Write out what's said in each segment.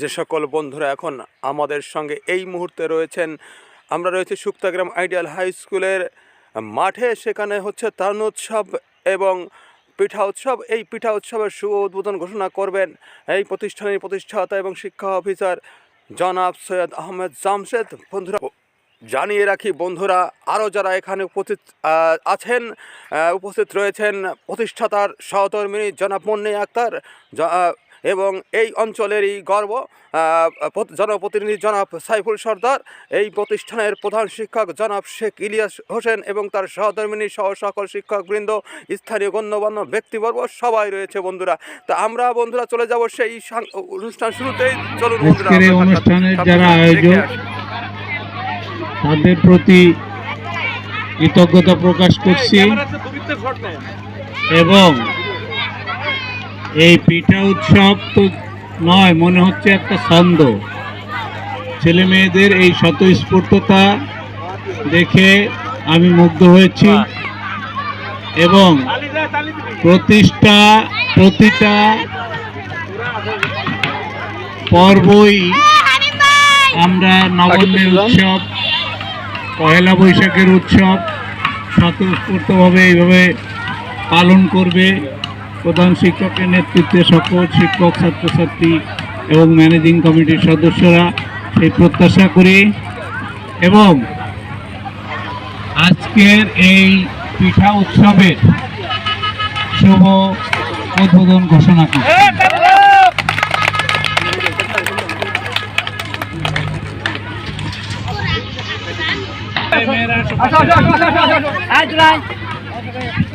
যে সকল বন্ধুরা এখন আমাদের সঙ্গে এই মুহূর্তে রয়েছেন, আমরা রয়েছে শুক্তাগ্রাম আইডিয়াল হাই স্কুলের মাঠে, সেখানে হচ্ছে তারণ উৎসব এবং পিঠা উৎসব। এই পিঠা উৎসবের শুভ উদ্বোধন ঘোষণা করবেন এই প্রতিষ্ঠানের প্রতিষ্ঠাতা এবং শিক্ষা অফিসার জনাব সৈয়দ আহমেদ জামশেদ। বন্ধুরা, জানিয়ে রাখি, বন্ধুরা আরও যারা এখানে উপস্থিত আছেন উপস্থিত রয়েছেন, প্রতিষ্ঠাতার সহধর্মিনী জনাব মন্নি আক্তার এবং এই অঞ্চলেরই গর্ব জনপ্রতিনিধি জনাব সাইফুল সর্দার এই প্রতিষ্ঠানের প্রধান শিক্ষক জনাব শেখ ইলিয়াস হোসেন এবং তার সহধর্মিনী সহ সকল শিক্ষকবৃন্দ স্থানীয় গণ্যমান্য ব্যক্তিবর্গ সবাই রয়েছে বন্ধুরা। তা আমরা বন্ধুরা চলে যাব সেই অনুষ্ঠান শুরুতেই। চলুন বন্ধুরা আজকের অনুষ্ঠানের যারা আয়োজক তাদের প্রতি কৃতজ্ঞতা প্রকাশ করছি এবং এই পিঠা উৎসব তো নয় মনে হচ্ছে একটা ছন্দ। ছেলে মেয়েদের এই স্বতঃস্ফূর্ততা দেখে আমি মুগ্ধ হয়েছি এবং প্রতিষ্ঠা প্রতিটা পর্বই আমরা নবান্নের উৎসব পয়লা বৈশাখের উৎসব স্বতঃস্ফূর্তভাবে এইভাবে পালন করবে। প্রধান শিক্ষকের নেতৃত্বে সকল শিক্ষক, ছাত্রছাত্রী এবং ম্যানেজিং কমিটির সদস্যরা সেই প্রত্যাশা করি এবং আজকের এই পিঠা উৎসবের শুভ উদ্বোধন ঘোষণা করি।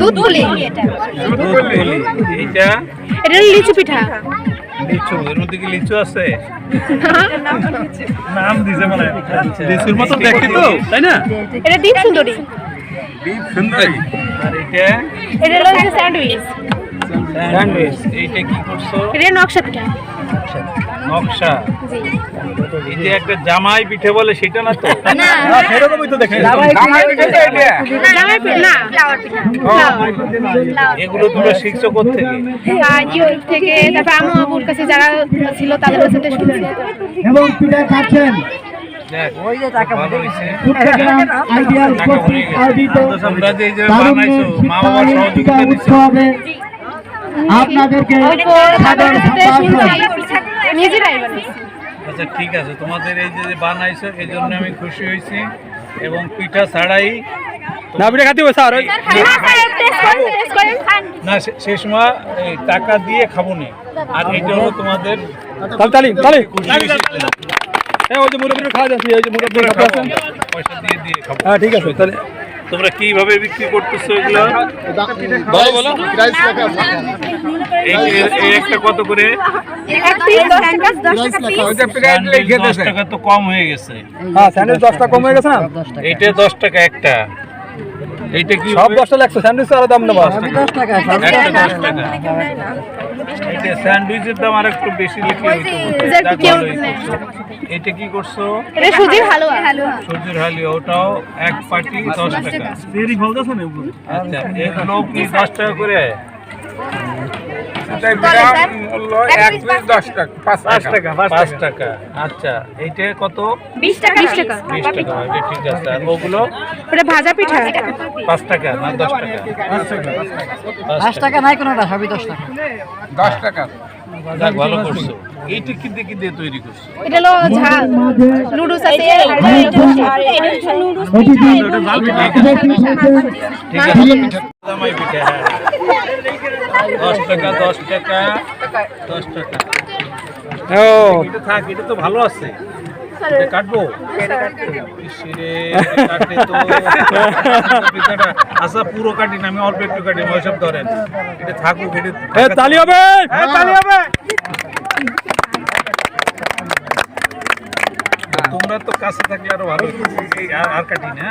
দুধ পুলি। এটা দুধ পুলি। এইটা? এটা লিচু পিঠা। লিচু এর মধ্যে কি লিচু আছে? নাম দিছে মানে লিচুর মতো দেখতে তো তাই না? এটা দ্বীপ সুন্দরী। সুন্দরী। আর এটা এটা হলো স্যান্ডউইচ। স্যান্ডউইচ। এইটা কি করছ? এটা নকশা পিঠা। নকশা যে একটা জামাই পিঠে বলে সেটা না তো না সেরকমই তো দেখে জামাই পিঠা না ফ্লাওয়ার এগুলো তোমরা শিখছো কোথেকে ইউটিউব থেকে তারপর আমু আবুর কাছে যারা ছিল তাদের কাছে শুনছি এবং পিঠা খাচ্ছেন আপনাদেরকে নিজেরাই বানিয়েছি। আচ্ছা ঠিক আছে তোমাদের এই যে বানাইছো এই জন্য আমি খুশি হয়েছি এবং পিঠা ছাড়াই না পিঠা খাতে স্যার। না সে- সেই সময় টাকা দিয়ে খাব নি। আর এটা হলো তোমাদের তালি তালি হ্যাঁ ওই যে মুরব্বী খাওয়া যাচ্ছে ওই যে মুরব্বী পয়সা দিয়ে দিয়ে খাব। হ্যাঁ ঠিক আছে তাহলে। তোমরা কীভাবে বিক্রি করতেছো এগুলো? বলো। বলো এই একটা কত করে? দশ টাকা তো কম হয়ে গেছে। হ্যাঁ স্যান্ডউইচ দশটা কম হয়ে গেছে না? এইটা দশ টাকা একটা। এইটা কি সব দশটা লাগছে স্যান্ডউইচ আলাদা দাম নেব। একটা দশ টাকা। এটা স্যান্ডউইচের দাম আর একটু বেশি লিখে। এটা কি করছ? এটা সুজির হালুয়া। সুজির হালি ওটাও এক পাটি দশ টাকা। আচ্ছা এগুলো কি দশ টাকা করে? পাঁচ টাকা। পাঁচ টাকা আচ্ছা এইটা কত? বিশ টাকা। বিশ টাকা। বিশ টাকা এটা ঠিক আছে। আর ওগুলো? ওটা ভাজা পিঠা। পাঁচ টাকা। না দশ টাকা? পাঁচ টাকা নাই কোনোটা সবই দশ টাকা। যাক ভালো করছ। এইটা কি দিয়ে কি দিয়ে তৈরি করছ? এটা হলো ঝাল। নুডলস আছে আর এটা হচ্ছে নুডলস ঠিক আছে। পিঠা। দশ টাকা দশ টাকা দশ টাকা। ও। এটা থাক এটা তো ভালো আছে। কাটবো? আচ্ছা পুরো কাটি না আমি অল্প একটু কাটি ওইসব ধরেন। এটা থাকুক এটা তালি হবে হ্যাঁ, তালি হবে। তোমরা তো কাছে থাকলে আরও ভালো আর- আর কাটি না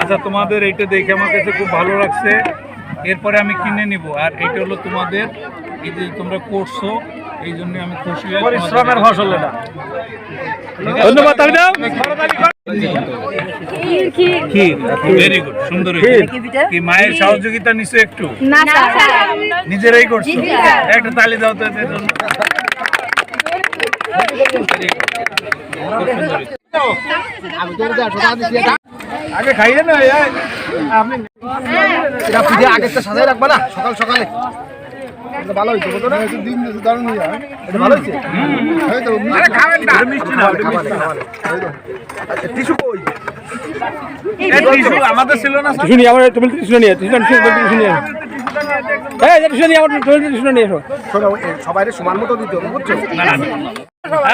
আচ্ছা তোমাদের এইটা দেখে আমার কাছে খুব ভালো লাগছে। এরপরে আমি কিনে নিব। আর এটা হলো তোমাদের এই যে তোমরা করছ এই জন্য আমি খুশি পরিশ্রমের ফসল এটা। ধন্যবাদ ভেরি গুড সুন্দর হয়েছে। কি মায়ের সহযোগিতা নিছো একটু? নিজেরাই করছ। একটা তালি দাও তো এদের জন্য। আগে খাইয়ে না আপনি এটা পিঠে আগের সাজাই রাখবা না সকাল সকালে ভালো হয়েছে বুঝো না এটা ভালো হয়েছে খাবেন না মিষ্টি না ওটা মিষ্টি না। টিস্যু কই আমাদের ছিল না স্যার? আমার তুমি টিউশন নিয়ে টিউশন টিউশন নিয়ে এই টিউশন নিয়ে আমার টিউশন নিয়ে এসো সবাই সমান মতো দিতে হবে বুঝছ না, না, না।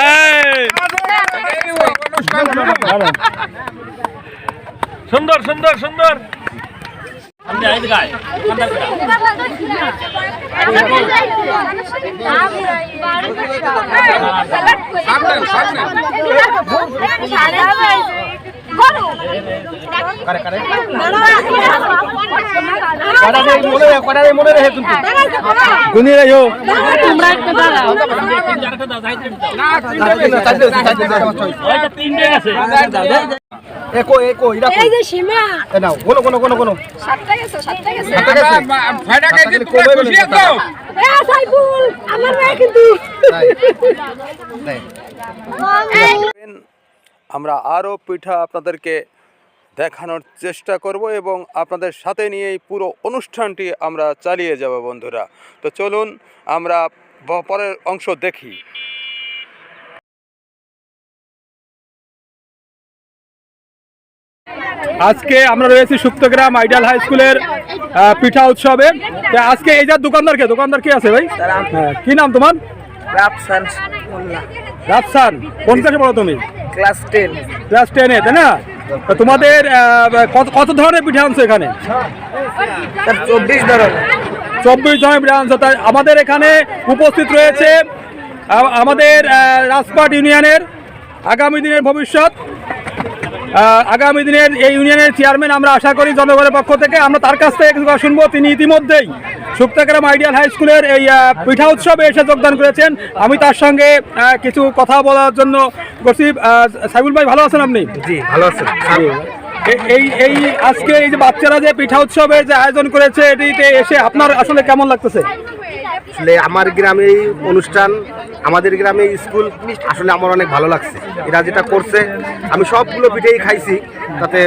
এই! সুন্দর সুন্দর সুন্দর। কারে কারে কটারে মনে রে কটারে মনে রাখো একো একো এই যে সীমা। এ নাও কোনো কোনো কোনো কোনো সাতটা গেছে সাতটা গেছে। খাইতে তোমরা খুশি আছো? এ সাইফুল আমার মেয়ে কিন্তু। আমরা আরও পিঠা আপনাদেরকে দেখানোর চেষ্টা করব এবং আপনাদের সাথে নিয়ে এই পুরো অনুষ্ঠানটি আমরা চালিয়ে যাব বন্ধুরা। তো চলুন আমরা পরের অংশ দেখি। আজকে আমরা রয়েছি সুপ্তগ্রাম আইডিয়াল হাই স্কুলের পিঠা উৎসবে। আজকে এই যার দোকানদার কে? দোকানদার কে আছে ভাই? হ্যাঁ, কি নাম তোমার? রাফসান রাজসান কোন ক্লাসে পড়ো তুমি? Class ten. ক্লাস টেনে তাই না? তো তোমাদের কত কত ধরনের পিঠা আনছো এখানে? চব্বিশ ধরনের। চব্বিশ ধরনের পিঠা আনছো। তাই আমাদের এখানে উপস্থিত রয়েছে আমাদের রাজপাট ইউনিয়নের আগামী দিনের ভবিষ্যৎ। আগামী দিনের এই ইউনিয়নের চেয়ারম্যান আমরা আশা করি জনগণের পক্ষ থেকে আমরা তার কাছ থেকে কিছু কথা শুনব। তিনি ইতিমধ্যেই সুক্তাগ্রাম আইডিয়াল হাই স্কুলের এই পিঠা উৎসবে এসে যোগদান করেছেন। আমি তার সঙ্গে কিছু কথা বলার জন্য করছি। সাইবুল ভাই ভালো আছেন আপনি? জি ভালো আছেন এই এই আজকে এই যে বাচ্চারা যে পিঠা উৎসবের যে আয়োজন করেছে এটিতে এসে আপনার আসলে কেমন লাগতেছে? আসলে আমার গ্রামে এই অনুষ্ঠান আমাদের গ্রামে স্কুল আসলে আমার অনেক ভালো লাগছে। এরা যেটা করছে আমি সবগুলো পিঠেই খাইছি তাতে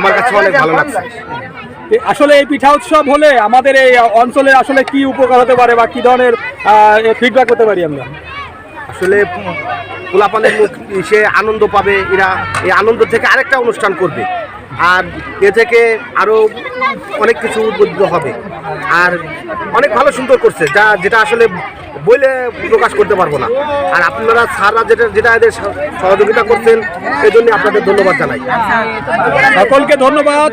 আমার কাছে অনেক ভালো লাগছে। আসলে এই পিঠা উৎসব হলে আমাদের এই অঞ্চলে আসলে কি উপকার হতে পারে বা কি ধরনের ফিডব্যাক হতে পারি আমরা? আসলে পোলাপানের মুখ সে আনন্দ পাবে এরা এই আনন্দ থেকে আরেকটা অনুষ্ঠান করবে। আর এ থেকে আরও অনেক কিছু উদ্বুদ্ধ হবে। আর অনেক ভালো সুন্দর করছে, যা যেটা আসলে বলে প্রকাশ করতে পারব না। আর আপনারা স্যাররা যেটা যেটা এদের সহযোগিতা করছেন এই জন্য আপনাদের ধন্যবাদ জানাই। সকলকে ধন্যবাদ।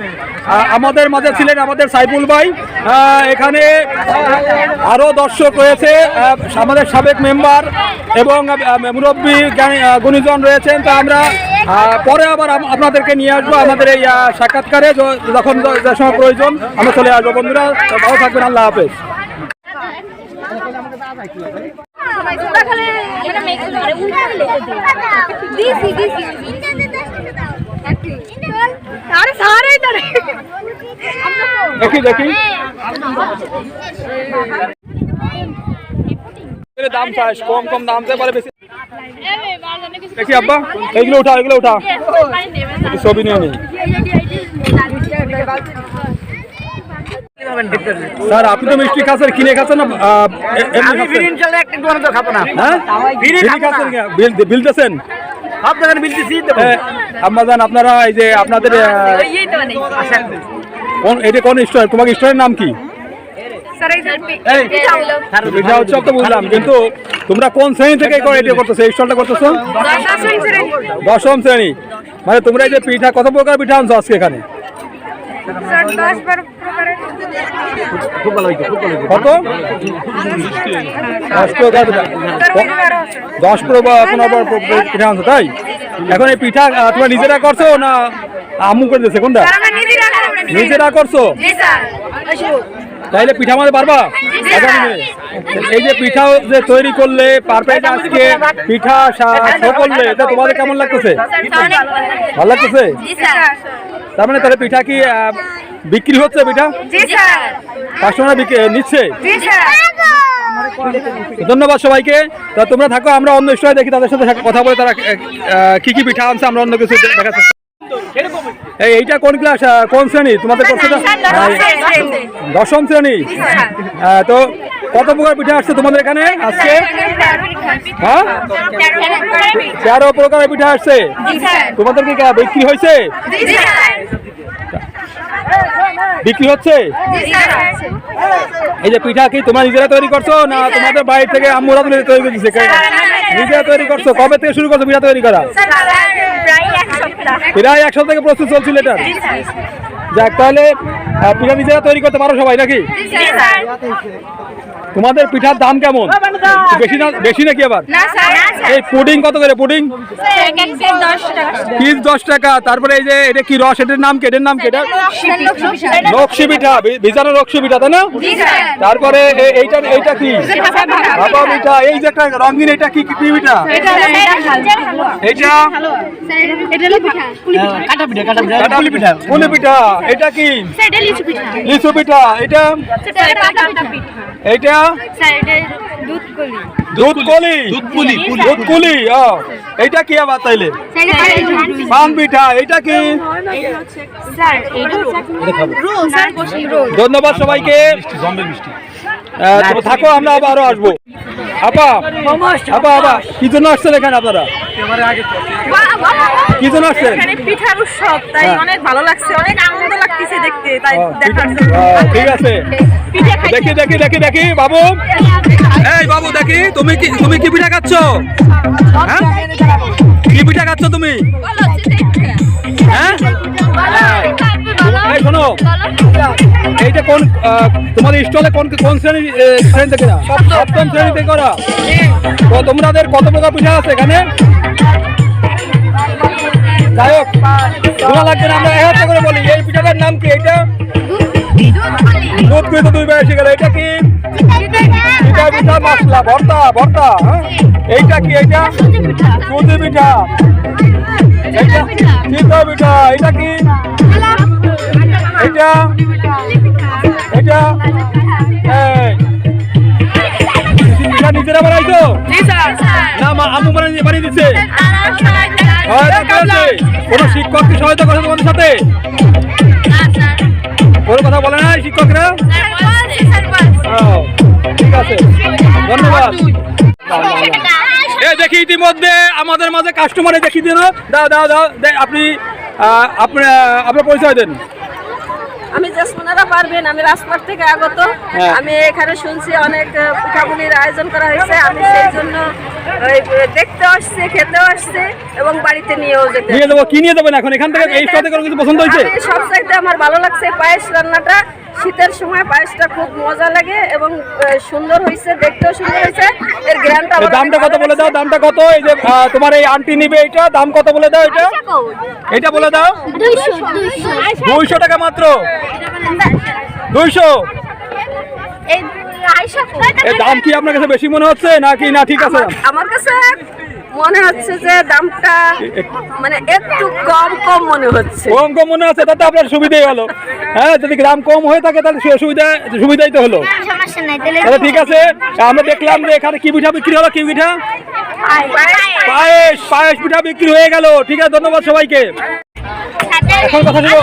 আমাদের মাঝে ছিলেন আমাদের সাইফুল ভাই। এখানে আরও দর্শক রয়েছে আমাদের সাবেক মেম্বার এবং মুরব্বী গুণীজন রয়েছেন। তা আমরা পরে আবার আপনাদেরকে নিয়ে আসব। আমাদের এই সাক্ষাৎকারে যখন য- সময় প্রয়োজন আমরা চলে আসব। বন্ধুরা ভালো থাকবেন আল্লাহ হাফেজ। দেখি দেখি। দাম চাস কম কম দাম চাই পারে বেশি দেখি আব্বা এইগুলো উঠা এগুলো উঠা ছবি নিয়ে নি স্যার আপনি তো মিষ্টি খাচ্ছেন কিনে খাচ্ছেন না এমনি খাব হ্যাঁ? বিল বিল দিছি আম্মাজান আপনারা এই যে আপনাদের কোন এটা কোন স্টোর তোমার স্টোরের নাম কি তো বুঝলাম, কিন্তু তোমরা কোন শ্রেণি থেকে এটা এই স্টলটা করতেছো? দশম শ্রেণি। মানে তোমরা এই যে পিঠা, কত প্রকার পিঠা এখানে? পিঠা। তাই? এখন এই পিঠা তোমরা নিজেরা করছ না আম্মু করে দিচ্ছে কোনটা? নিজেরা করছ? তাইলে পিঠা আমাদের পারবা এই যে পিঠা যে তৈরি করলে পারফেক্ট আজকে পিঠা শো করলে এটা তোমাদের কেমন লাগতেছে? ভালো লাগতেছে? তার মানে তাহলে পিঠা কি বিক্রি হচ্ছে পিঠা? কাস্টমার নিচ্ছে? ধন্যবাদ সবাইকে। তা তোমরা থাকো আমরা অন্য স্টলে দেখি তাদের সাথে কথা বলে তারা কি কি পিঠা আনছে আমরা অন্য কিছু দেখা যাচ্ছে এই এইটা কোন ক্লাস কোন শ্রেণি? তোমাদের করছে দশম শ্রেণি। হ্যাঁ তো কত প্রকার পিঠা আসছে তোমাদের এখানে? আজকে হ্যাঁ? তেরো প্রকারের পিঠা আসছে। তোমাদের কি বিক্রি হয়েছে? বিক্রি হচ্ছে? এই যে পিঠা কি তোমরা নিজেরা তৈরি করছ না তোমাদের বাড়ি থেকে আম্মুরা তৈরি করছে নিজেরা তৈরি করছ? কবে থেকে শুরু করছ পিঠা তৈরি করা? প্রায় এক সপ্তাহ থেকে প্রস্তুত চলছিল এটা। যাক, তাহলে পিঠা নিজেরা তৈরি করতে পারো সবাই নাকি? তোমাদের পিঠার দাম কেমন? বেশি না বেশি নাকি আবার? এই পুডিং কত করে পুডিং? পিস দশ টাকা তারপরে এই যে এটা কি রস? এটার নাম কি? এটার নাম কি এটা? লক্ষ্মী পিঠা ভিজানো লক্ষ্মী পিঠা তাই না? তারপরে এইটা এইটা কি? ভাপা পিঠা এই যে একটা রঙিন এটা কি কি কি পিঠা এইটা? কাটাপুলি পিঠা। পুলি পিঠা। এটা কি? লিচু পিঠা। এটা? এইটা? দুধ কলি। দুধ পুলি দুধ পুলি। ও এইটা কি আবার তাইলে? পান পিঠা এটা কি? ধন্যবাদ সবাইকে। থাকো আমরা আবার আসব। আপা আপা আপা কি জন্য আসছেন এখানে আপনারা? কি জন্য আসছেন এখানে পিঠার উৎসব তাই হ্যাঁ। অনেক ভালো লাগছে অনেক আনন্দ লাগতেছে দেখতে তাই দেখার জন্য। ঠিক আছে। দেখি দেখি দেখি দেখি বাবু। এই বাবু দেখি তুমি কি তুমি কি পিঠা খাচ্ছ? হ্যাঁ? কি পিঠা খাচ্ছ তুমি? হ্যাঁ? এই শোনো এইটা কোন স্টলে কোন কোন শ্রেণি শ্রেণি থেকে? না সপ্তম শ্রেণি থেকে করা। তো তোমাদের কত প্রকার পিঠা আছে এখানে? যাই হোক শোনা লাগবে না আমরা এক একটা করে বলি। এই পিঠাটার নাম কি এটা দুধ কুড়ি তো দুই এসে গেল। এটা কি? পিঠা পিঠা মশলা ভর্তা ভর্তা হ্যাঁ? এইটা কি এইটা? সুজি পিঠা। এইটা চিতা পিঠা। এটা কি? এটা এটা নিজেরা বানাইছো? না মা আম্মু বানিয়ে বানিয়ে দিচ্ছে। কোনো শিক্ষক কি সহায়তা করে তোমাদের সাথে? কোনো কথা বলে না শিক্ষকরা? ঠিক আছে ধন্যবাদ। এ দেখি ইতিমধ্যে আমাদের মাঝে কাস্টমারে দেখি দিন দাও দাও দাও আপনি আপনার পরিচয় দেন। আমি জসমুনারা পারবেন আমি রাজপাট থেকে আগত। হ্যাঁ। আমি এখানে শুনছি অনেক আহ, পিঠাপুলির আয়োজন করা হয়েছে। আমি সেই জন্য দেখতে আসছে খেতেও আসছে এবং বাড়িতে নিয়েও যেতে নিয়ে দেবো কি নিয়ে দেবেন এখন? এখান থেকে এই কোনো কিছু পছন্দ হয়েছে? আমি সব চাইতে আমার ভালো লাগছে পায়েস রান্নাটা। শীতের সময় পায়েসটা খুব মজা লাগে এবং সুন্দর হয়েছে দেখতেও সুন্দর হয়েছে। এর গ্রানটা দামটা কত বলে দাও? দামটা কত? এই যে তোমার এই আন্টি নিবে এটা দাম কত বলে দাও এটা? এটা বলে দাও। দুইশো টাকা মাত্র। দুইশো। এর দাম কি আপনার কাছে বেশি মনে হচ্ছে নাকি না ঠিক আছে? আমার কাছে মনে হচ্ছে যে দামটা মানে একটু কম কম মনে হচ্ছে। কম কম মনে আছে তাতে আপনার সুবিধাই হলো। হ্যাঁ যদি গ্রাম কম হয়ে থাকে তাহলে সু- সুবিধা সুবিধাই তো হলো। সমস্যা তাহলে তাহলে ঠিক আছে আমরা দেখলাম যে এখানে কি পিঠা বিক্রি হলো কি পিঠা? পায়েস পায়েস পিঠা বিক্রি হয়ে গেল। ঠিক আছে ধন্যবাদ সবাইকে। এখন কথা ছিল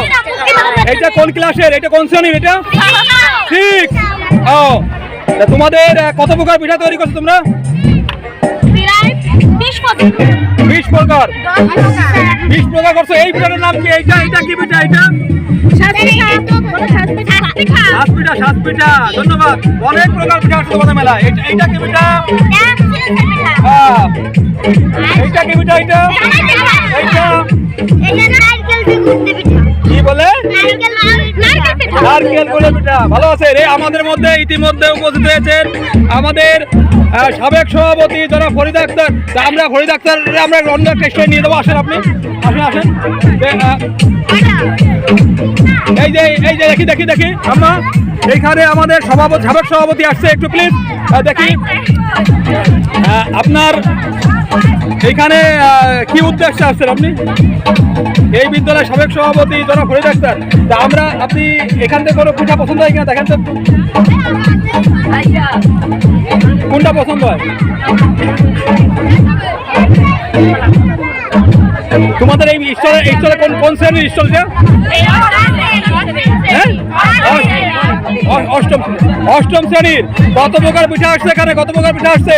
এটা কোন ক্লাসের? এটা কোন শ্রেণির এটা? ঠিক। ও। তোমাদের কত প্রকার পিঠা তৈরি করছ তোমরা? বিশ প্রকার। বিশ প্রকার। করছ এই পিঠাটার নাম কি? এইটা এটা কি পিঠা এটা সাত পিঠা সাত ধন্যবাদ। অনেক প্রকার পিঠা আছে তোমাদের মেলা এইটা কি পিঠা? হ্যাঁ। এইটা কি পিঠা এইটা? কি বলে? নারকেল নারকেল পিঠা। ভালো আছে রে আমাদের মধ্যে ইতিমধ্যে উপস্থিত হয়েছেন আমাদের সাবেক সভাপতি যারা ফরিদ আক্তার আমরা ফরিদ আক্তার আমরা অন্য একটা স্টোরি নিয়ে দেবো আসেন আপনি। আসেন আসেন। এই যে এই যে দেখি দেখি দেখি। আমরা এইখানে আমাদের সভাপতি সাবেক সভাপতি আসছে। একটু প্লিজ দেখি। আপনার এইখানে আহ, কি উদ্দেশ্যে আসছেন আপনি? এই বিদ্যালয়ের সাবেক সভাপতি যারা ফরিদ আক্তার। তা আমরা আপনি এখান থেকে কোনো পিঠা পছন্দ হয় কিনা দেখেন তো। কোনটা পছন্দ হয়? তোমাদের এই স্টলে স্টলে কোন কোন শ্রেণির স্টলটা হ্যাঁ? অষ্টম অষ্টম শ্রেণির। কত প্রকার পিঠা আসছে এখানে? কত প্রকার পিঠা আসছে?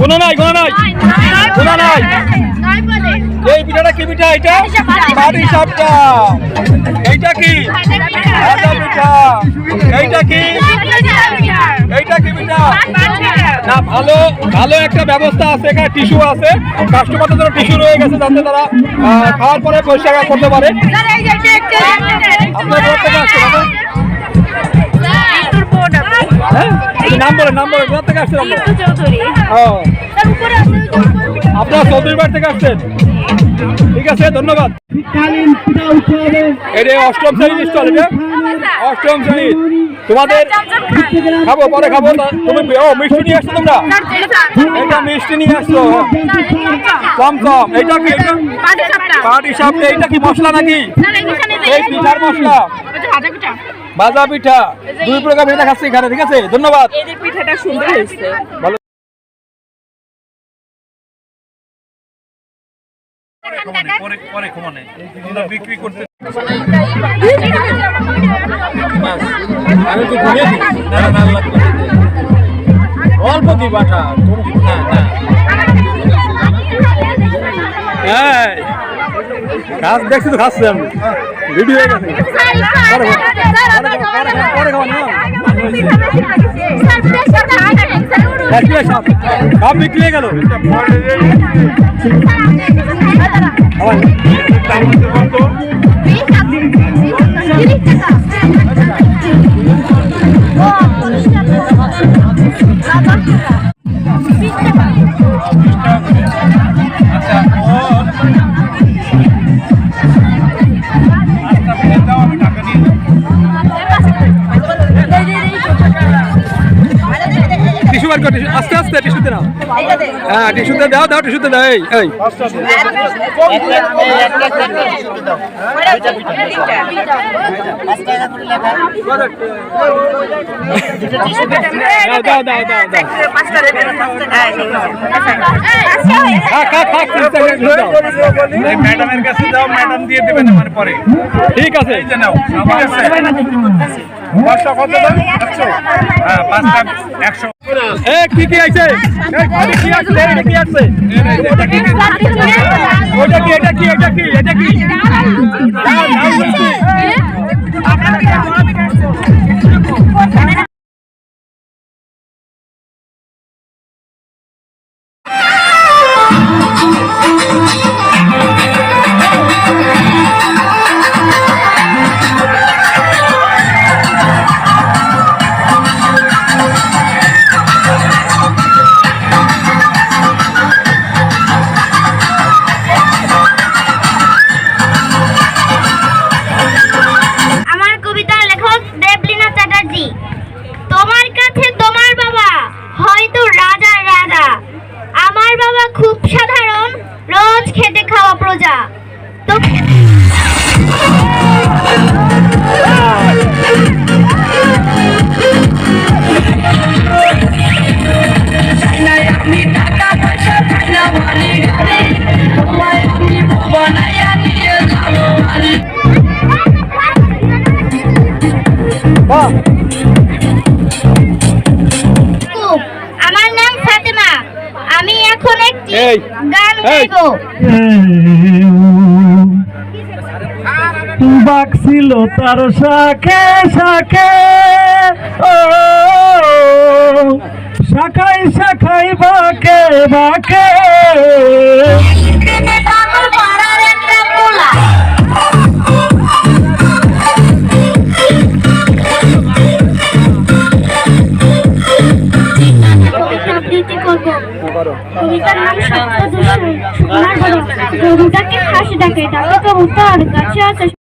কোনো নাই কোনো নাই কোনো নাই এই পিঠাটা কি পিঠা এটা পাটি সাপটা এইটা কি পিঠা এইটা কি এইটা কি পিঠা না ভালো ভালো একটা ব্যবস্থা আছে এখানে টিস্যু আছে কাস্টমারদের জন্য টিস্যু রয়ে গেছে যাতে তারা খাওয়ার পরে পরিষ্কার করতে পারে আপনার হ্যাঁ নাম কোথা থেকে আসছেন আপনারা? ও। আপনারা চৌধুরী বাড়ি থেকে আসছেন? ঠিক আছে ধন্যবাদ। শীতকালীন পিঠা উৎসবে এটা অষ্টম শ্রেণির স্টল এটা? অষ্টম শ্রেণি তোমাদের খাব পরে খাব তুমি ও মিষ্টি নিয়ে আসছো তোমরা? এটা মিষ্টি নিয়ে আসছো। কম কম। এটা কি সাপটা। কি মশলা নাকি? এই পিঠার মশলা। ভাজা পিঠা। দুই প্রকার পিঠা খাচ্ছি এখানে ঠিক আছে? ধন্যবাদ। পিঠাটা সুন্দর হয়েছে। ভালো। বিক্রি করতে আমি তো ঘুমিয়েছি না না অল্প না না হ্যাঁ দেখছি তো খাচ্ছি আমি। ভিডিও গেছে। সব সব বিক্রি হয়ে গেল আবার বার করে আস্তে আস্তে টিস্যুতে নাও হ্যাঁ টিস্যুতে দাও দাও টিস্যুতে দাও এই এই। দাও দাও দাও দাও দাও। খা খা খা টিস্যুতে দাও। এই ম্যাডামের কাছে যাও ম্যাডাম দিয়ে দেবেন আমার পরে। ঠিক আছে। এই যে নাও ঠিক আছে। পাঁচটা কত দাম একশো। হ্যাঁ পাঁচটা একশো। কি কি আছে এই খালি কি আছে এটা কি আছে ওটা কি ওটা কি এটা কি এটা কি এটা কি দাও, দাও আমার নাম ফাতেমা। আমি এখন একটি গান। গাইবো। বাকছিল তার শাখে শাখে ও। শাখাই শাখাই বাকে বাকে কবিতার নাম সোনার বড় গরুটাকে হাসি ডাকে ডাকে কবুতর গাছে আছে